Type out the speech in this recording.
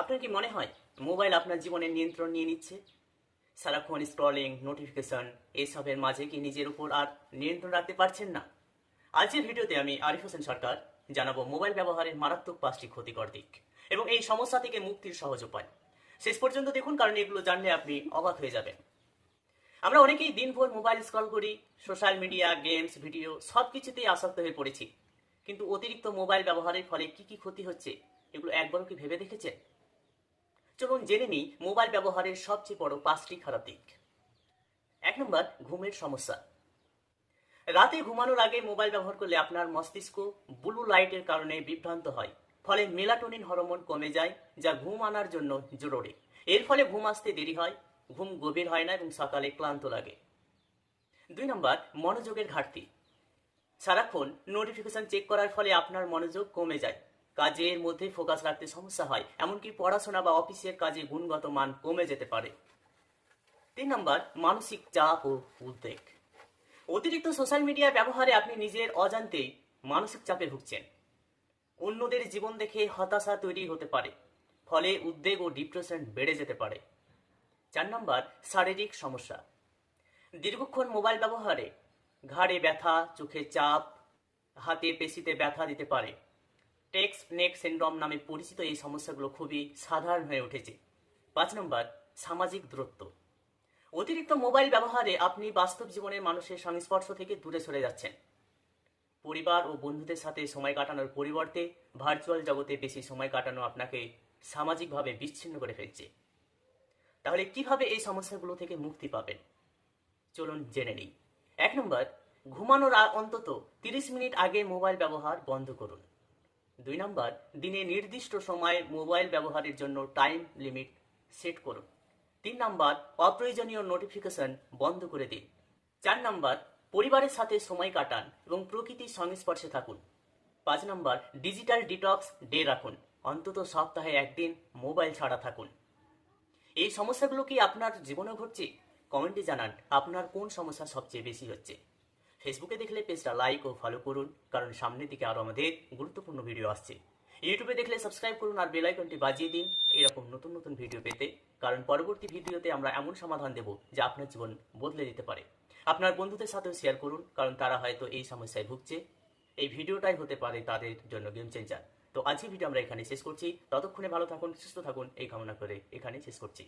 আপনার কি মনে হয় মোবাইল আপনার জীবনের নিয়ন্ত্রণ নিয়ে নিচ্ছে? সারাক্ষণ স্ক্রলিং, নোটিফিকেশন, এসবের মাঝে কি নিজের উপর আর নিয়ন্ত্রণ রাখতে পারছেন না? আজকের ভিডিওতে আমি আরিফ হোসেন সরকার জানাব মোবাইল ব্যবহারের মারাত্মক পাঁচটি ক্ষতিকর দিক এবং এই সমস্যা থেকে মুক্তির সহজ উপায়। শেষ পর্যন্ত দেখুন, কারণ এগুলো জানলে আপনি অবাক হয়ে যাবেন। আমরা অনেকেই দিনভর মোবাইল স্ক্রল করি, সোশ্যাল মিডিয়া, গেমস, ভিডিও সব কিছুতেই আসক্ত হয়ে পড়েছি। কিন্তু অতিরিক্ত মোবাইল ব্যবহারের ফলে কি কি ক্ষতি হচ্ছে, এগুলো একবারও কি ভেবে দেখেছেন? চলুন জেনে নিই মোবাইল ব্যবহারের সবচেয়ে বড় পাঁচটি খারাপ দিক। এক নম্বর, ঘুমের সমস্যা। রাতে ঘুমানোর আগে মোবাইল ব্যবহার করলে আপনার মস্তিষ্ক ব্লু লাইটের কারণে বিভ্রান্ত হয়। ফলে মেলাটোনিন হরমোন কমে যায়, যা ঘুম আনার জন্য জরুরি। এর ফলে ঘুম আসতে দেরি হয়, ঘুম গভীর হয় না এবং সকালে ক্লান্ত লাগে। দুই নম্বর, মনোযোগের ঘাটতি। সারাক্ষণ নোটিফিকেশন চেক করার ফলে আপনার মনোযোগ কমে যায়। কাজের মধ্যে ফোকাস রাখতে সমস্যা হয়। এমনকি পড়াশোনা বা অফিসের কাজে গুণগত মান কমে যেতে পারে। তিন নম্বর, মানসিক চাপ ও উদ্বেগ। অতিরিক্ত সোশ্যাল মিডিয়া ব্যবহারে আপনি নিজের অজান্তেই মানসিক চাপে ভুগছেন। অন্যদের জীবন দেখে হতাশা তৈরি হতে পারে। ফলে উদ্বেগ ও ডিপ্রেশন বেড়ে যেতে পারে। চার নম্বর, শারীরিক সমস্যা। দীর্ঘক্ষণ মোবাইল ব্যবহারে ঘাড়ে ব্যথা, চোখে চাপ, হাতে পেশিতে ব্যথা দিতে পারে। টেক্স নেক সিন্ড্রোম নামে পরিচিত এই সমস্যাগুলো খুবই সাধারণ হয়ে উঠেছে। পাঁচ নম্বর, সামাজিক দূরত্ব। অতিরিক্ত মোবাইল ব্যবহারে আপনি বাস্তব জীবনের মানুষের সংস্পর্শ থেকে দূরে সরে যাচ্ছেন। পরিবার ও বন্ধুদের সাথে সময় কাটানোর পরিবর্তে ভার্চুয়াল জগতে বেশি সময় কাটানো আপনাকে সামাজিকভাবে বিচ্ছিন্ন করে ফেলছে। তাহলে কীভাবে এই সমস্যাগুলো থেকে মুক্তি পাবেন? চলুন জেনে নিই। এক নম্বর, ঘুমানোর অন্তত তিরিশ মিনিট আগে মোবাইল ব্যবহার বন্ধ করুন। দুই নম্বর, দিনে নির্দিষ্ট সময়ে মোবাইল ব্যবহারের জন্য টাইম লিমিট সেট করুন। তিন নম্বর, অপ্রয়োজনীয় নোটিফিকেশন বন্ধ করে দিন। চার নম্বর, পরিবারের সাথে সময় কাটান এবং প্রকৃতির সংস্পর্শে থাকুন। পাঁচ নম্বর, ডিজিটাল ডিটক্স ডে রাখুন। অন্তত সপ্তাহে একদিন মোবাইল ছাড়া থাকুন। এই সমস্যাগুলো কি আপনার জীবনে ঘটছে? কমেন্টে জানান, আপনার কোন সমস্যা সবচেয়ে বেশি হচ্ছে? ফেসবুকে দেখলে পেজটা লাইক ও ফলো করুন, কারণ সামনের দিকে আরও আমাদের গুরুত্বপূর্ণ ভিডিও আসছে। ইউটিউবে দেখলে সাবস্ক্রাইব করুন আর বেল আইকনটি বাজিয়ে দিন, এরকম নতুন নতুন ভিডিও পেতে, কারণ পরবর্তী ভিডিওতে আমরা এমন সমাধান দেব যা আপনার জীবন বদলে দিতে পারে। আপনার বন্ধুদের সাথেও শেয়ার করুন, কারণ তারা হয়তো এই সমস্যায় ভুগছে। এই ভিডিওটাই হতে পারে তাদের জন্য গেম চেঞ্জার তো আজকের ভিডিও আমরা এখানে শেষ করছি। ততক্ষণে ভালো থাকুন, সুস্থ থাকুন, এই কামনা করে এখানে শেষ করছি।